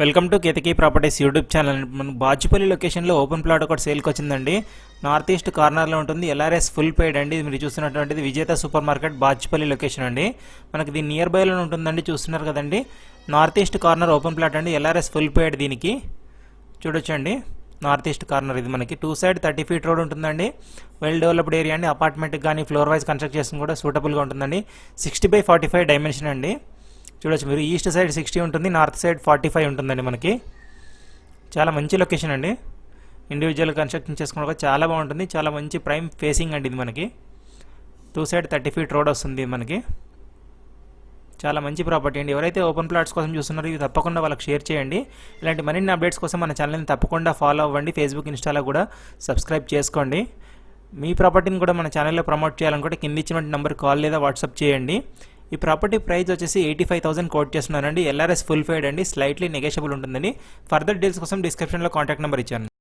Welcome to Ketaki properties YouTube channel. మన బాచుపల్లి లొకేషన్లో open plot ఒకటి సేల్కి వచ్చిందండి. నార్త్ ఈస్ట్ కార్నర్లో ఉంటుంది. ఎల్ఆర్ఎస్ ఫుల్ పేడ్ అండి. ఇది మీరు చూస్తున్నటువంటిది విజేత సూపర్ మార్కెట్ బాచుపల్లి లొకేషన్ అండి. మనకి దీని నియర్ బైలో ఉంటుందండి. చూస్తున్నారు కదండి. North east corner open plot అండి. ఎల్ఆర్ఎస్ ఫుల్ పేడ్ దీనికి. చూడొచ్చండి. నార్త్ ఈస్ట్ కార్నర్ ఇది మనకి. Two side thirty feet road ఉంటుందండి. వెల్ డెవలప్డ్ ఏరియా అండి. అపార్ట్మెంట్ కానీ ఫ్లోర్ వైజ్ కన్స్ట్రక్ట్ చేసిన కూడా సూటబుల్గా ఉంటుందండి. Sixty by forty five dimension అండి. చూడొచ్చు మీరు. ఈస్ట్ సైడ్ సిక్స్టీ ఉంటుంది నార్త్ సైడ్ ఫార్టీ ఫైవ్ ఉంటుందండి మనకి. చాలా మంచి లొకేషన్ అండి. ఇండివిజువల్ కన్స్ట్రక్షన్ చేసుకున్న కూడా చాలా బాగుంటుంది. చాలా మంచి ప్రైమ్ ఫేసింగ్ అండి ఇది మనకి. Two side thirty feet road వస్తుంది మనకి. చాలా మంచి ప్రాపర్టీ అండి. ఎవరైతే ఓపెన్ ప్లాట్స్ కోసం చూస్తున్నారో ఇవి తప్పకుండా వాళ్ళకి షేర్ చేయండి. ఇలాంటి మరిన్ని అప్డేట్స్ కోసం మన ఛానల్ని తప్పకుండా ఫాలో అవ్వండి. ఫేస్బుక్ ఇన్స్టాలో కూడా సబ్స్క్రైబ్ చేసుకోండి. మీ ప్రాపర్టీని కూడా మన ఛానల్లో ప్రమోట్ చేయాలనుకుంటే కింద ఇచ్చినటువంటి నెంబర్ కాల్ లేదా వాట్సాప్ చేయండి. ఈ ప్రాపర్టీ ప్రైస్ వచ్చేసి ఎయిటీ ఫైవ్ థౌసండ్ కోట్ చేస్తున్నానండి ఎల్ఆర్ఎస్ ఫుల్ ఫైడ్ అండి. స్లైట్లీ నెగోషియబుల్ ఉంటుందని ఫర్దర్ డీల్స్ కోసం డిస్క్రిప్షన్లో కాంటాక్ట్ నెంబర్ ఇచ్చాను.